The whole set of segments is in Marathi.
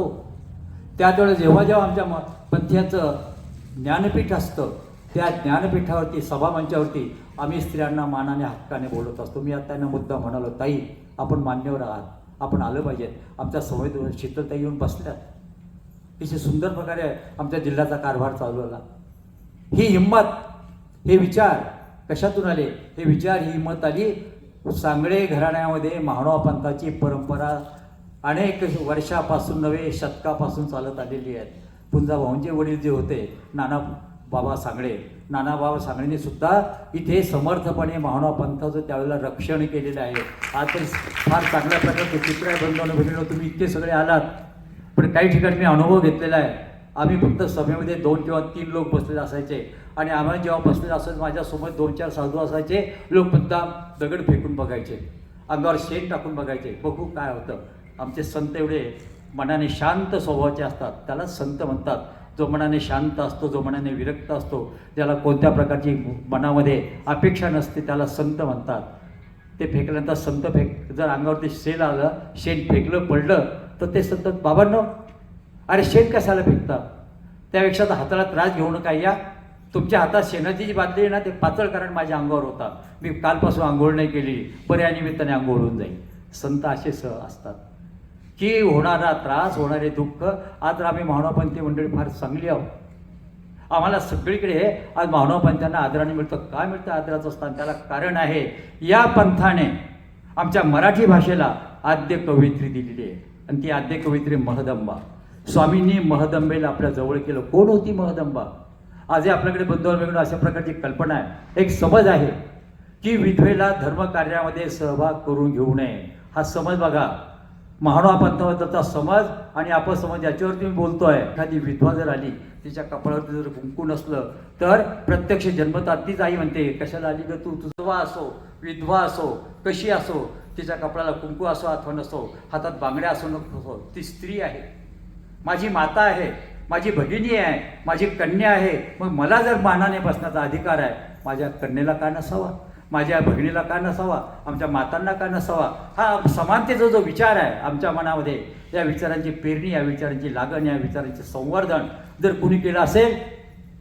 वाचतो त्यावेळेस जेव्हा जेव्हा आमच्या म- पंथ्याचं ज्ञानपीठ असतं त्या ज्ञानपीठावरती सभामंचावरती आम्ही स्त्रियांना मानाने हक्काने बोलत असतो. मी आता त्यांना मुद्दा म्हणालो ताई आपण मान्यवर आहात. आपण आलं पाहिजे आमच्या संवेद शीतलताई येऊन बसल्यात अतिशय सुंदर प्रकारे आमच्या जिल्ह्याचा कारभार चालवला ही हिंमत हे विचार कशातून आले? हे विचार ही हिंमत आली सांगळे घराण्यामध्ये महानुभा पंथाची परंपरा अनेक वर्षापासून नव्हे शतकापासून चालत आलेली आहेत. पुंजा भाऊंचे वडील जे होते नाना बाबा सांगळे नाना बाबा सांगडेने सुद्धा इथे समर्थपणे महानुभा पंथाचं त्यावेळेला रक्षण केलेलं आहे. आता फार चांगल्या प्रकारचं चित्र आहे बंधून बहिणीनं तुम्ही इतके सगळे आलात. पण काही ठिकाणी मी अनुभव घेतलेला आहे. आम्ही फक्त सभेमध्ये दोन किंवा तीन लोक बसलेले असायचे. आणि आम्हाला जेव्हा बसलेले असायचं माझ्यासोबत दोन चार साधू असायचे. लोक मुद्दाम दगड फेकून बघायचे. अंगावर शेण टाकून बघायचे. बघू काय होतं. आमचे संत एवढे मनाने शांत स्वभावाचे असतात. त्याला संत म्हणतात. जो मनाने शांत असतो जो मनाने विरक्त असतो ज्याला कोणत्या प्रकारची मनामध्ये अपेक्षा नसते त्याला संत म्हणतात. ते फेकल्यानंतर संत फेक जर अंगावरती शेण आलं शेण फेकलं पडलं तर ते संत बाबांनो अरे शेण कशाला फेकता? त्यापेक्षा तर हाताला त्रास घेऊ नका या. तुमच्या हातात शेणाची जी बादली आहे ना ते पातळ कारण माझ्या अंगावर होता मी कालपासून आंघोळ नाही केली. पर्यानिमित्ताने आंघोळ होऊन जाईल संत असे सह असतात. की होणारा त्रास होणारे दुःख आज तर आम्ही मानवपंथी मंडळी फार चांगली आहोत. आम्हाला सगळीकडे आज मानवपंथांना आदराने मिळतं. काय मिळतं आदराचं स्थान? त्याला कारण आहे. या पंथाने आमच्या मराठी भाषेला आद्य कवयित्री दिलेली आहे. आणि ती आद्य कवयित्री महदंबा. स्वामींनी महदंबेला आपल्या जवळ केलं. कोण होती महदंबा? आजही आपल्याकडे बंधू वेगळं अशा प्रकारची कल्पना आहे. एक समज आहे की विधवेला धर्मकार्यामध्ये सहभाग करून घेऊ नये. हा समज बघा. महानुभा पंथाबद्दलचा समाज आणि अपसमज याच्यावरती मी बोलतो आहे एखादी विधवा जर आली तिच्या कपाळावरती जर कुंकू नसलं तर प्रत्यक्ष जन्मतात तीच आई म्हणते कशाला आली ग तू? तुझवा असो विधवा असो कशी असो? तिच्या कपाळाला कुंकू असो अथवा नसो हातात बांगड्या असो नको ती स्त्री आहे. माझी माता आहे माझी भगिनी आहे माझी कन्या आहे. मग मला जर मानाने बसण्याचा अधिकार आहे माझ्या कन्येला का नसावा? माझ्या बहिणीला का नसावा? आमच्या मातांना का नसावा? हा समानतेचा जो विचार आहे आमच्या मनामध्ये या विचारांची पेरणी या विचारांची लागण या विचारांचे संवर्धन जर कुणी केलं असेल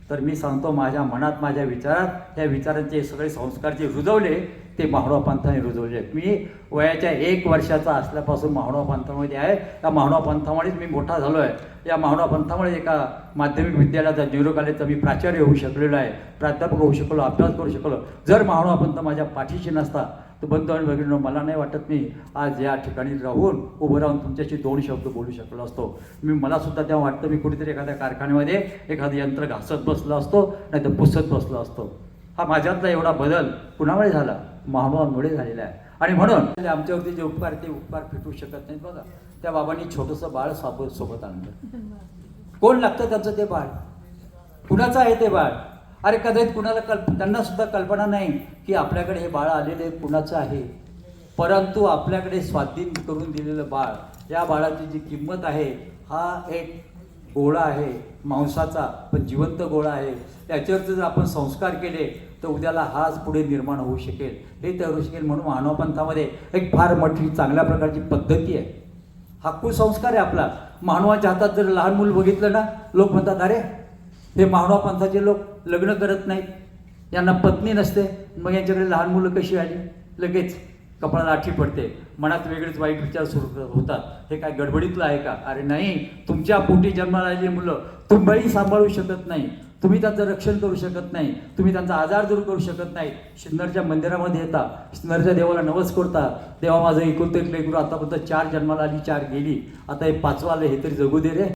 तर मी सांगतो माझ्या मनात माझ्या विचारात या विचारांचे सगळे संस्कार जे रुजवले ते महानुभा पंथाने रुजवले. आहेत मी वयाच्या एक वर्षाचा असल्यापासून महाडवा पंथामध्ये आहे. त्या महानुभा पंथामुळेच मी मोठा झालो आहे या महानुभा पंथामुळे एका माध्यमिक विद्यालयाचा न्यूरो कॉलेजचा मी प्राचार्य होऊ शकलेलो आहे. प्राध्यापक होऊ शकलो अभ्यास करू शकलो. जर महानुभा पंथ माझ्या पाठीशी नसता तर बंधू आणि भगिनींनो मला नाही वाटत मी आज या ठिकाणी राहून उभं राहून तुमच्याशी दोन शब्द बोलू शकलो असतो. मी मला सुद्धा तेव्हा वाटतं मी कुठेतरी एखाद्या कारखान्यामध्ये एखादं यंत्र घासत बसलो असतो नाही तर पुसत बसलो असतो. हा माझ्यातला एवढा बदल कुणामुळे झाला? महानुभावांमुळे झालेला आहे. आणि म्हणून आमच्यावरती जे उपकार ते उपकार फिटू शकत नाहीत बघा. त्या बाबांनी छोटंसं बाळ सोबत सोबत आणलं. कोण लागतं त्यांचं ते बाळ? कुणाचं आहे ते बाळ? अरे कदाचित कुणाला कल्प त्यांना सुद्धा कल्पना नाही की आपल्याकडे हे बाळ आलेले कुणाचं आहे. परंतु आपल्याकडे स्वाधीन करून दिलेलं बाळ या बाळाची जी किंमत आहे हा एक गोळा आहे मांसाचा पण जिवंत गोळा आहे. त्याच्यावरती जर आपण संस्कार केले तर उद्याला हाच पुढे निर्माण होऊ शकेल. हे तर होऊ शकेल म्हणून मानव पंथामध्ये एक फार मोठी चांगल्या प्रकारची पद्धती आहे. हा कुसंस्कार आहे आपला. मानवाच्या हातात जर लहान मूल बघितलं ना लोक म्हणतात अरे हे मानवापंथाचे लोक लग्न करत नाहीत. यांना पत्नी नसते. मग यांच्याकडे लहान मुलं कशी आली? लगेच. कपाळाला आठी पडते. मनात वेगळेच वाईट विचार सुरू होतात. हे काय गडबडीतलं आहे का? अरे नाही. तुमच्या पोटी जन्माला आलेली मुलं. तुम्ही सांभाळू शकत नाही. तुम्ही त्यांचं रक्षण करू शकत नाही. तुम्ही त्यांचा आजार दूर करू शकत नाही. सिन्नरच्या मंदिरामध्ये येता. सिन्नरच्या देवाला नवस करता देवा माझं एकुलतं एक लेकरू आतापर्यंत चार जन्माला आली चार गेली. आता हे पाचवा आलं हे तरी जगू दे रे.